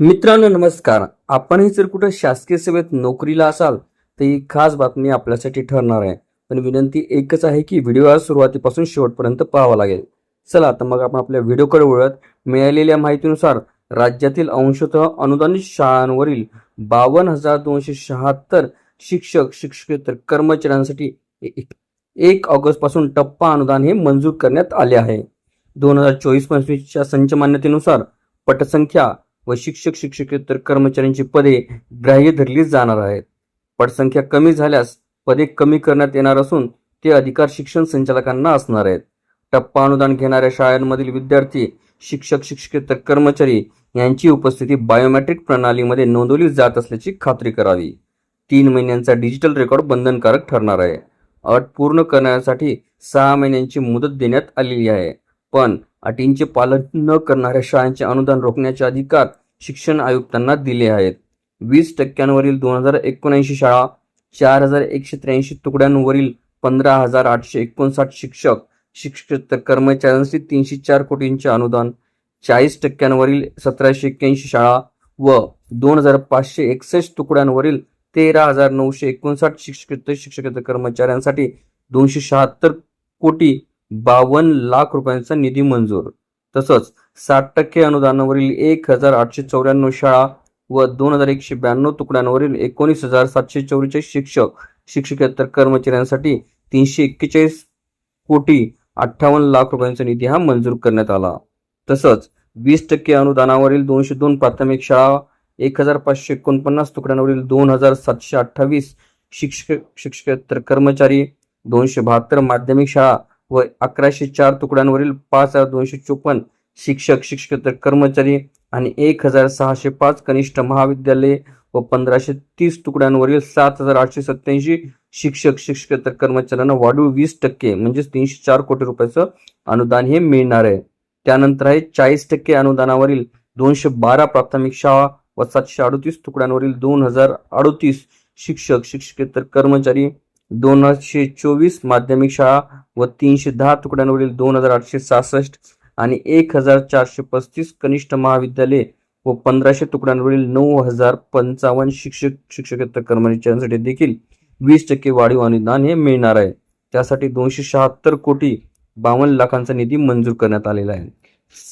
मित्रांनो नमस्कार. आपणही जर कुठं शासकीय सेवेत नोकरीला असाल तर ही खास बातमी आपल्यासाठी ठरणार आहे. पण विनंती एकच आहे की व्हिडिओ सुरुवातीपासून शेवटपर्यंत पाहावा लागेल. चला तर मग आपण आपल्या व्हिडिओकडे वळत मिळालेल्या माहितीनुसार राज्यातील अंशतः अनुदानित शाळांवरील बावन्न हजार दोनशे शहात्तर शिक्षक शिक्षकेतर कर्मचाऱ्यांसाठी एक ऑगस्टपासून टप्पा अनुदान हे मंजूर करण्यात आले आहे. दोन हजार चोवीस पंचवीसच्या संच मान्यतेनुसार पटसंख्या व शिक्षक शिक्षकेतर कर्मचाऱ्यांची पदे ग्राह्य धरली जाणार आहेत. पटसंख्या कमी झाल्यास पदे कमी करण्यात येणार असून ते अधिकार शिक्षण संचालकांना असणार आहेत. टप्पा अनुदान घेणाऱ्या शाळांमधील विद्यार्थी शिक्षक शिक्षकेतर कर्मचारी यांची उपस्थिती बायोमॅट्रिक प्रणालीमध्ये नोंदवली जात असल्याची खात्री करावी. तीन महिन्यांचा डिजिटल रेकॉर्ड बंधनकारक ठरणार आहे. अट पूर्ण करण्यासाठी सहा महिन्यांची मुदत देण्यात आलेली आहे. पण अटींचे पालन न करणाऱ्या शाळांचे अनुदान रोखण्याचे अधिकार शिक्षण आयुक्तांना दिले आहेत. वीस टक्क्यांवरील दोन हजार एकोणऐंशी शाळा चार हजार एकशे त्र्याऐंशी तुकड्यांवरील पंधरा हजार आठशे एकोणसाठ शिक्षक शिक्षक कर्मचाऱ्यांसाठी तीनशे चार कोटींचे अनुदान चाळीस टक्क्यांवरील सतराशे एक्क्याऐंशी शाळा व दोन हजार पाचशे एकसष्ट तुकड्यांवरील तेरा हजार नऊशे एकोणसाठ शिक्षक शिक्षकेतर कर्मचाऱ्यांसाठी दोनशे शहात्तर कोटी बावन्न लाख रुपयांचा निधी मंजूर. तसंच साठ टक्के अनुदानावरील एक हजार आठशे चौऱ्याण्णव शाळा व दोन हजार एकशे ब्याण्णव तुकड्यांवरील एकोणीस हजार सातशे चौवेचाळीस शिक्षक शिक्षकेतर कर्मचाऱ्यांसाठी तीनशे एक्केचाळीस कोटी अठ्ठावन्न लाख रुपयांचा निधी हा मंजूर करण्यात आला. तसंच वीस टक्के अनुदानावरील दोनशे दोन प्राथमिक शाळा एक हजार पाचशे एकोणपन्नास तुकड्यांवरील दोन हजार सातशे अठ्ठावीस शिक्षक शिक्षकेतर कर्मचारी दोनशे बहात्तर माध्यमिक शाळा व अकराशे चार तुकड्यांवरील पाच हजार दोनशे चोपन्न शिक्षक शिक्षकेतर कर्मचारी आणि एक हजार सहाशे पाच कनिष्ठ महाविद्यालये व पंधराशे तीस तुकड्यांवरील सात हजार आठशे सत्याऐंशी शिक्षक शिक्षकेतर कर्मचाऱ्यांना वाढीव वीस टक्के म्हणजेच तीनशे चार कोटी रुपयाचं अनुदान हे मिळणार आहे. त्यानंतर आहे चाळीस टक्के अनुदानावरील दोनशे बारा प्राथमिक शाळा व सातशे अडतीस तुकड्यांवरील दोन हजार अडतीस शिक्षक शिक्षकेतर कर्मचारी दोनशे चोवीस माध्यमिक शाळा व तीनशे दहा तुकड्यांवरील दोन हजार आठशे सहासष्ट आणि एक हजार चारशे पस्तीस कनिष्ठ महाविद्यालये व पंधराशे तुकड्यांवरील नऊ हजार पंचावन्न शिक्षक शिक्षकेतर कर्मचाऱ्यांसाठी देखील वीस टक्के वाढीव अनुदान हे मिळणार आहे. त्यासाठी दोनशे शहात्तर कोटी बावन्न लाखांचा निधी मंजूर करण्यात आलेला आहे.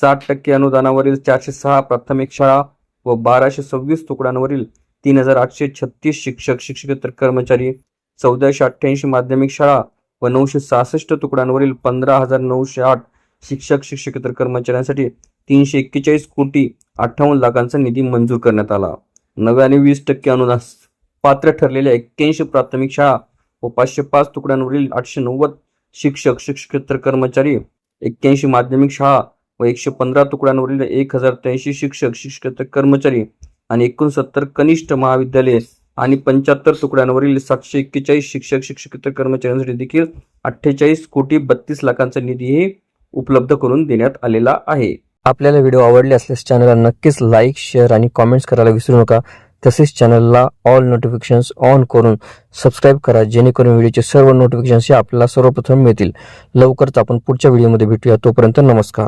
साठ टक्के अनुदानावरील चारशे सहा प्राथमिक शाळा व बाराशे सव्वीस तुकड्यांवरील तीन हजार आठशे छत्तीस शिक्षक शिक्षकेतर कर्मचारी चौदाशे अठ्ठ्याऐंशी माध्यमिक शाळा व नऊशे सहासष्ट तुकड्यांवरील पंधरा हजार नऊशे आठ शिक्षक शिक्षकेतर कर्मचाऱ्यांसाठी तीनशे एक्केचाळीस कोटी अठ्ठावन्न लाखांचा निधी मंजूर करण्यात आला. नव्याने वीस टक्के अनुदान पात्र ठरलेल्या एक्क्याऐंशी प्राथमिक शाळा व पाचशे पाच तुकड्यांवरील आठशे नव्वद शिक्षक शिक्षकेतर कर्मचारी एक्क्याऐंशी माध्यमिक शाळा व एकशे पंधरा तुकड्यांवरील एक हजार त्र्याऐंशी शिक्षक शिक्षकेतर कर्मचारी आणि एकोणसत्तर कनिष्ठ महाविद्यालये आणि पंच्याहत्तर तुकड्यांवरील सातशे एक्केचाळीस शिक्षक शिक्षकेतर कर्मचाऱ्यांसाठी देखील अठ्ठेचाळीस कोटी बत्तीस लाखांचा निधी हे उपलब्ध करून देण्यात आलेला आहे. आपल्याला व्हिडिओ आवडले असल्यास चॅनलला नक्कीच लाईक शेअर आणि कॉमेंट्स करायला विसरू नका. तसेच चॅनलला ऑल नोटिफिकेशन्स ऑन करून सबस्क्राईब करा जेणेकरून व्हिडिओचे सर्व नोटिफिकेशन्स हे आपल्याला सर्वप्रथम मिळतील. लवकरच आपण पुढच्या व्हिडिओमध्ये भेटूया. तोपर्यंत नमस्कार.